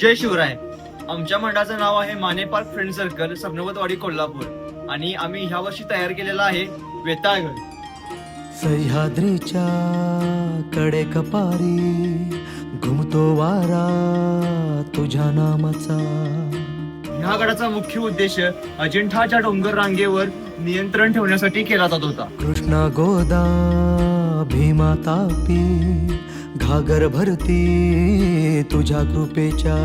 जय शिवराय. आमच्या मंडळाचं नाव आहे Mane park friend circle Sabnavatwadi Kolhapur. आणि आम्ही ह्या वर्षी तयार केलेला आहे वेताळगड. सह्याद्रीच्या कडे कपारी घुमतो वारा तुझ्या नामाचा. ह्या गडाचा मुख्य उद्देश अजिंठाच्या डोंगर रांगेवर नियंत्रण ठेवण्यासाठी केला जात होता. कृष्णा गोदा भीमा तापी घागर भरती तुझ्या कृपेच्या.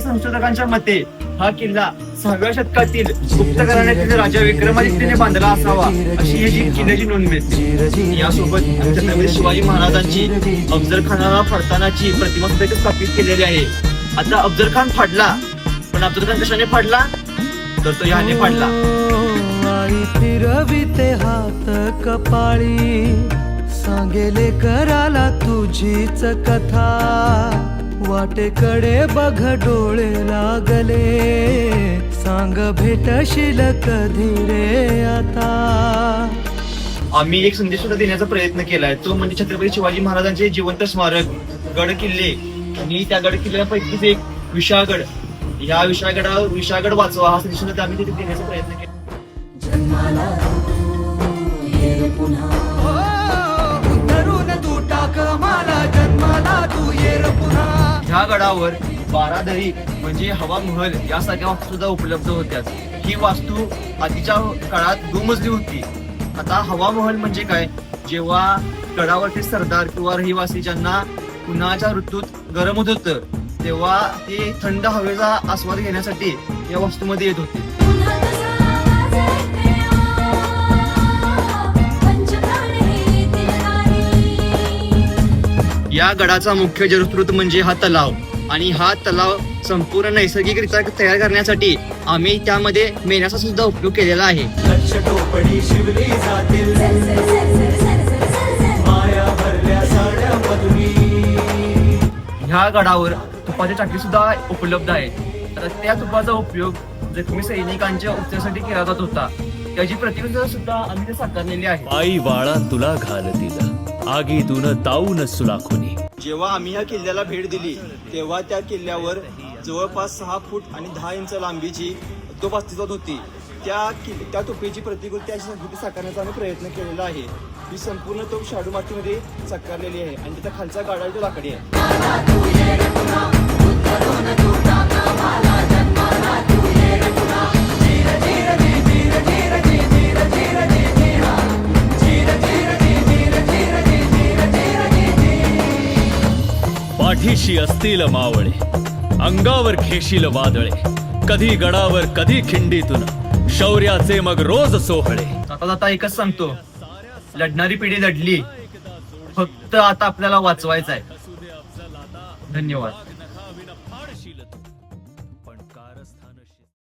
संशोधकांच्या मते हा किल्ला सहाव्या शतकातील गुप्त घराण्यातील राजा विक्रमादित्यने बांधला असावा अशी याची किल्ल्याची नोंद मिळते यासोबत छत्रपती शिवाजी महाराजांची अफजल खानाला फडतानाची प्रतिमा सुद्धा स्थापित केलेली आहे. आता अफजल खान फाडला पण अफजल खान कशाने फाडला? तर तो ह्याने फाडला. आई फिरविते हात कपाळी. सांगेले कराला तुझीच कथा. वाटेकडे बघ डोळे लागले. सांग भेटशील कधी रे आता? आम्ही एक संदेश सुद्धा देण्याचा प्रयत्न केलाय. तो म्हणजे छत्रपती शिवाजी महाराजांचे जिवंत स्मारक गड किल्ले आणि त्या गड किल्ल्यापैकीच एक विशाळगड. या विशाळगडावर विशाळगड वाचवा हा संदेश सुद्धा आम्ही तिथे देण्याचा प्रयत्न केला. धरून गडावर बारादरी म्हणजे हवा महल यासारख्या वास्तू सुद्धा उपलब्ध होत्या ही वास्तू आधीच्या काळात दुमजली होती. आता हवा महल म्हणजे काय? जेव्हा गडावरचे सरदार किंवा रहिवासी ज्यांना उन्हाळ्याच्या ऋतूत गरम होत होतं तेव्हा ते थंड हवेचा आस्वाद घेण्यासाठी या वास्तूमध्ये येत होते. या गडाचा मुख्य जलस्रोत म्हणजे हा तलाव. आणि हा तलाव संपूर्ण नैसर्गिकरित्या तयार करण्यासाठी आम्ही त्यामध्ये मेण्याचा सुद्धा उपयोग केलेला आहे. माया मधुरी ह्या गडावर तुपाची चाकी सुद्धा उपलब्ध आहे. तर त्या तुपाचा उपयोग जखमी सैनिकांच्या उपचारासाठी केला जात होता त्याची प्रतिकृती सुद्धा आम्ही ते साकारलेली आहे. आई वाळा तुला घालतील. आगीतून ताऊन सुलाखुनी जेव्हा आम्ही या किल्ल्याला भेट दिली तेव्हा त्या किल्ल्यावर जवळपास सहा फूट आणि दहा इंच लांबीची तोफ अस्तित्वात होती. त्या किल् त्या तोफेची प्रतिकृती अशी संस्कृती साकारण्याचा आम्ही प्रयत्न केलेला आहे. ही संपूर्ण तोफ शाडू मातीमध्ये साकारलेली आहे आणि त्याचा खालचा गाडा जो लाकडी आहे. पाठीशी असतील मावळे? अंगावर खेशील वादळे. कधी गडावर कधी खिंडीतून. शौर्याचे मग रोज सोहळे. आता एकच सांगतो. लढणारी पिढी लढली. फक्त आता आपल्याला वाचवायचं आहे धन्यवाद.